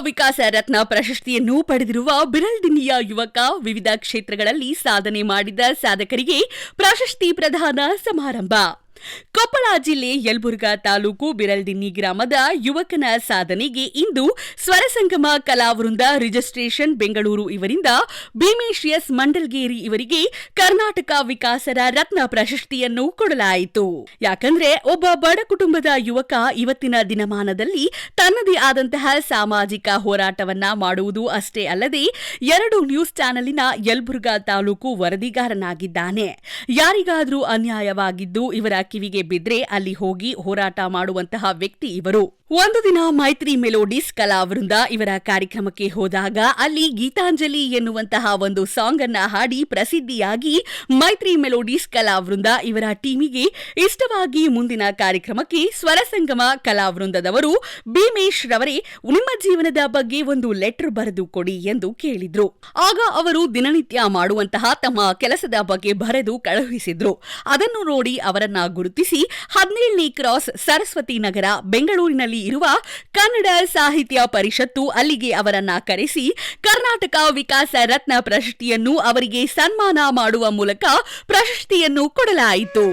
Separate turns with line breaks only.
ವಿಕಾಸ ರತ್ನ ಪ್ರಶಸ್ತಿಯನ್ನು ಪಡೆದಿರುವ ಬಿರಲ್ಡಿನಿಯ ಯುವಕ ವಿವಿಧ ಕ್ಷೇತ್ರಗಳಲ್ಲಿ ಸಾಧನೆ ಮಾಡಿದ ಸಾಧಕರಿಗೆ ಪ್ರಶಸ್ತಿ ಪ್ರದಾನ ಸಮಾರಂಭ. ಕೊಪ್ಪಳ ಜಿಲ್ಲೆ ಯಲಬುರ್ಗಾ ತಾಲೂಕು ಬಿರಲ್ದಿನ್ನಿ ಗ್ರಾಮದ ಯುವಕನ ಸಾಧನೆಗೆ ಇಂದು ಸ್ವರಸಂಗಮ ಕಲಾವೃಂದ ರಿಜಿಸ್ಟ್ರೇಷನ್ ಬೆಂಗಳೂರು ಇವರಿಂದ ಭೀಮೇಶ್ ಎಸ್ ಮಂಡಲ್ಗೇರಿ ಇವರಿಗೆ ಕರ್ನಾಟಕ ವಿಕಾಸರ ರತ್ನ ಪ್ರಶಸ್ತಿಯನ್ನು ಕೊಡಲಾಯಿತು. ಯಾಕಂದ್ರೆ ಒಬ್ಬ ಬಡ ಕುಟುಂಬದ ಯುವಕ ಇವತ್ತಿನ ದಿನಮಾನದಲ್ಲಿ ತನ್ನದೇ ಆದಂತಹ ಸಾಮಾಜಿಕ ಹೋರಾಟವನ್ನ ಮಾಡುವುದು ಅಷ್ಟೇ ಅಲ್ಲದೆ ಎರಡು ನ್ಯೂಸ್ ಚಾನೆಲಿನ ಯಲಬುರ್ಗಾ ತಾಲೂಕು ವರದಿಗಾರನಾಗಿದ್ದಾನೆ. ಯಾರಿಗಾದರೂ ಅನ್ಯಾಯವಾಗಿದ್ದು ಇವರ ಕಿವಿಗೆ ಬಿದ್ರೆ ಅಲ್ಲಿ ಹೋಗಿ ಹೋರಾಟ ಮಾಡುವಂತಹ ವ್ಯಕ್ತಿ ಇವರು. ಒಂದು ದಿನ ಮೈತ್ರಿ ಮೆಲೋಡಿಸ್ ಕಲಾ ವೃಂದ ಇವರ ಕಾರ್ಯಕ್ರಮಕ್ಕೆ ಹೋದಾಗ ಅಲ್ಲಿ ಗೀತಾಂಜಲಿ ಎನ್ನುವಂತಹ ಒಂದು ಸಾಂಗ್ ಅನ್ನ ಹಾಡಿ ಪ್ರಸಿದ್ಧಿಯಾಗಿ ಮೈತ್ರಿ ಮೆಲೋಡಿಸ್ ಕಲಾ ವೃಂದ ಇವರ ಟೀಮಿಗೆ ಇಷ್ಟವಾಗಿ ಮುಂದಿನ ಕಾರ್ಯಕ್ರಮಕ್ಕೆ ಸ್ವರಸಂಗಮ ಕಲಾವೃಂದದವರು ಭೀಮೇಶ್ ರವರೇ, ನಿಮ್ಮ ಜೀವನದ ಬಗ್ಗೆ ಒಂದು ಲೆಟರ್ ಬರೆದು ಕೊಡಿ ಎಂದು ಕೇಳಿದ್ರು. ಆಗ ಅವರು ದಿನನಿತ್ಯ ಮಾಡುವಂತಹ ತಮ್ಮ ಕೆಲಸದ ಬಗ್ಗೆ ಬರೆದು ಕಳುಹಿಸಿದ್ರು. ಅದನ್ನು ನೋಡಿ ಅವರನ್ನ ಗುರುತಿಸಿ ಹದಿನೇಳನೇ ಕ್ರಾಸ್ ಸರಸ್ವತಿ ನಗರ, ಬೆಂಗಳೂರಿನಲ್ಲಿ ಇರುವ ಕನ್ನಡ ಸಾಹಿತ್ಯ ಪರಿಷತ್ತು ಅಲ್ಲಿಗೆ ಅವರನ್ನ ಕರೆಸಿ ಕರ್ನಾಟಕ ವಿಕಾಸ ರತ್ನ ಪ್ರಶಸ್ತಿಯನ್ನು ಅವರಿಗೆ ಸನ್ಮಾನ ಮಾಡುವ ಮೂಲಕ ಪ್ರಶಸ್ತಿಯನ್ನು ಕೊಡಲಾಯಿತು.